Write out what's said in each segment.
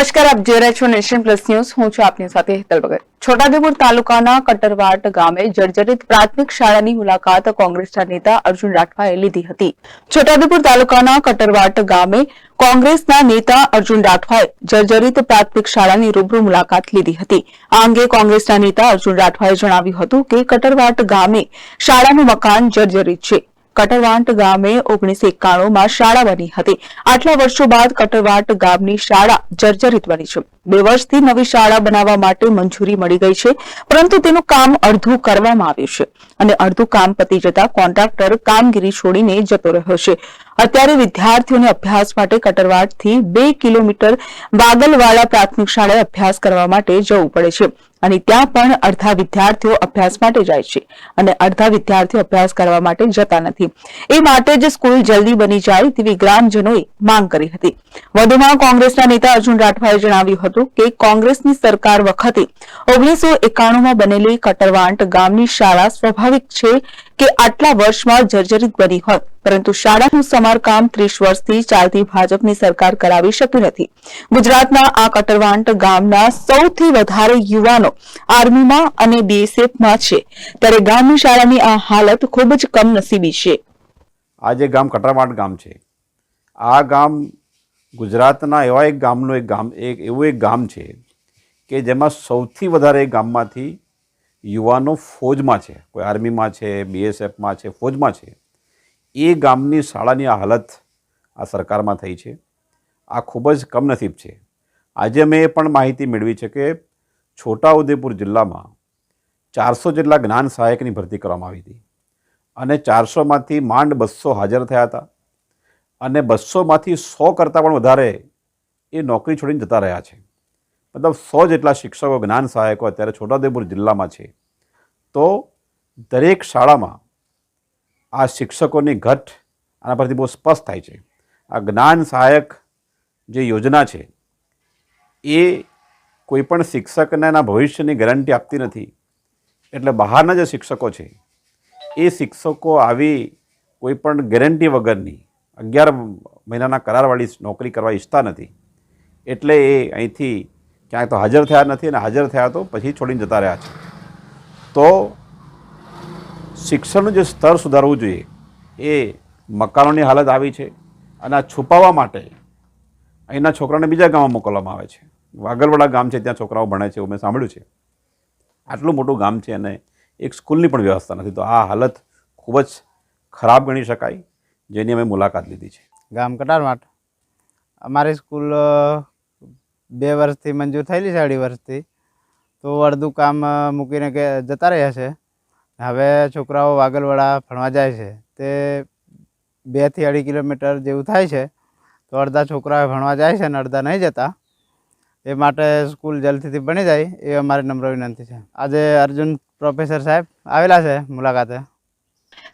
નમસ્કાર, આપ જોઈ રહ્યા છો નેશન પ્લસ ન્યૂઝ. હું છું આપની સાથે હેતલ ભગત. છોટાઉદેપુર તાલુકાના કટરવાટ ગામે જર્જરિત પ્રાથમિક શાળાની મુલાકાત કોંગ્રેસના નેતા અર્જુન રાઠવાએ લીધી હતી. છોટાઉદેપુર તાલુકાના કટરવાટ ગામે કોંગ્રેસના નેતા અર્જુન રાઠવાએ જર્જરિત પ્રાથમિક શાળાની રૂબરૂ મુલાકાત લીધી હતી. આ અંગે કોંગ્રેસના નેતા અર્જુન રાઠવાએ જણાવ્યું હતું કે કટરવાટ ગામે શાળાનું મકાન જર્જરિત છે. કટરવાટ ગામે ઓગણીસો એકાણુંમાં શાળા બની હતી. આટલા વર્ષો બાદ કટરવાટ ગામની શાળા જર્જરિત બની છે. બે વર્ષથી નવી શાળા બનાવવા માટે મંજૂરી મળી ગઈ છે, પરંતુ તેનું કામ અડધું કરવામાં આવ્યું છે અને અડધું કામ પતી જતા કોન્ટ્રાક્ટર કામગીરી છોડીને જતો રહ્યો છે. અત્યારે વિદ્યાર્થીઓને અભ્યાસ માટે કટરવાટથી બે કિલોમીટર વાગલવાળા પ્રાથમિક શાળાએ અભ્યાસ કરવા માટે જવું પડે છે. અને ત્યાં પણ અડધા વિદ્યાર્થીઓ અભ્યાસ માટે જાય છે અને અડધા વિદ્યાર્થીઓ અભ્યાસ કરવા માટે જતા નથી. એ માટે જ સ્કૂલ જલ્દી બની જાય તેવી ગ્રામજનોએ માંગ કરી હતી. વધુમાં કોંગ્રેસના નેતા અર્જુન રાઠવાએ જણાવ્યું હતું કે કોંગ્રેસની સરકાર વખતે ઓગણીસો એકાણુંમાં બનેલી કટરવાંટ ગામની શાળા સ્વાભાવિક છે કે આટલા વર્ષમાં જર્જરિત બની હોત. પરંતુ શાળાનું સમારકામ ત્રીસ વર્ષથી ચાલતી ભાજપની સરકાર કરાવી શકી નથી. ગુજરાતના આ કટરવાંટ ગામના સૌથી વધારે યુવાનો આર્મીમાં અને બીએસએફમાં છે. ત્યારે ગામની શાળાની આ હાલત ખૂબ જ કમનસીબી છે. આ જે ગામ કટરવાંટ ગામ છે, આ ગામ ગુજરાતના એવા એક ગામનું એક ગામ, એક એવું એક ગામ છે કે જેમાં સૌથી વધારે ગામમાંથી યુવાનો ફોજમાં છે. કોઈ આર્મીમાં છે, બીએસએફમાં છે, ફોજમાં છે. એ ગામની શાળાની આ હાલત આ સરકારમાં થઈ છે. આ ખૂબ જ કમનસીબ છે. આજે મેં એ પણ માહિતી મેળવી છે કે છોટાઉદેપુર જિલ્લામાં ચારસો જેટલા જ્ઞાન સહાયકની ભરતી કરવામાં આવી હતી અને ચારસોમાંથી માંડ બસો હાજર થયા હતા અને બસોમાંથી સો કરતાં પણ વધારે એ નોકરી છોડીને જતા રહ્યા છે. મતલબ સો જેટલા શિક્ષકો, જ્ઞાન સહાયકો અત્યારે છોટાઉદેપુર જિલ્લામાં છે. તો દરેક શાળામાં આ શિક્ષકોની ઘટ આના પરથી બહુ સ્પષ્ટ થાય છે. આ જ્ઞાન સહાયક જે યોજના છે, એ કોઈપણ શિક્ષકને એના ભવિષ્યની ગેરંટી આપતી નથી. એટલે બહારના જે શિક્ષકો છે, એ શિક્ષકો આવી કોઈપણ ગેરંટી વગરની અગિયાર મહિનાના કરારવાળી નોકરી કરવા ઈચ્છતા નથી. એટલે એ અહીંથી ક્યાંય તો હાજર થયા નથી અને હાજર થયા તો પછી છોડીને જતા રહ્યા છે. તો શિક્ષણનું જે સ્તર સુધારવું જોઈએ, એ મકાનોની હાલત આવી છે અને આ છુપાવવા માટે અહીંના છોકરાને બીજા ગામમાં મોકલવામાં આવે છે. વાગલવાડા ગામ છે, ત્યાં છોકરાઓ ભણે છે એવું મેં સાંભળ્યું છે. આટલું મોટું ગામ છે અને એક સ્કૂલની પણ વ્યવસ્થા નથી, તો આ હાલત ખૂબ જ ખરાબ ગણી શકાય. જેની અમે મુલાકાત લીધી છે. ગામ કટારમાટ અમારી સ્કૂલ બે વર્ષથી મંજૂર થયેલી છે, અઢી વર્ષથી. તો અડધું કામ મૂકીને કે જતા રહ્યા છે. હવે છોકરાઓ વાગલવાડા ભણવા જાય છે તે બેથી અઢી કિલોમીટર જેવું થાય છે તો અડધા છોકરાઓ ભણવા જાય છે અને અડધા નહીં જતા. એ માટે સ્કૂલ જલ્દીથી બની જાય એ અમારી નમ્ર વિનંતી છે. આજે અર્જુન પ્રોફેસર સાહેબ આવેલા છે મુલાકાતે.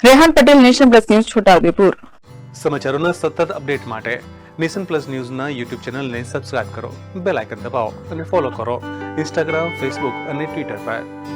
Rehan Patel nation plus news Chhota Udepur. સમાચારોના સતત અપડેટ માટે નેશન પ્લસ ન્યૂઝના યુટ્યુબ ચેનલને સબસ્ક્રાઇબ કરો બેલ આઇકન દબાવો અને ફોલો કરો ઇન્સ્ટાગ્રામ ફેસબુક અને ટ્વિટર પર.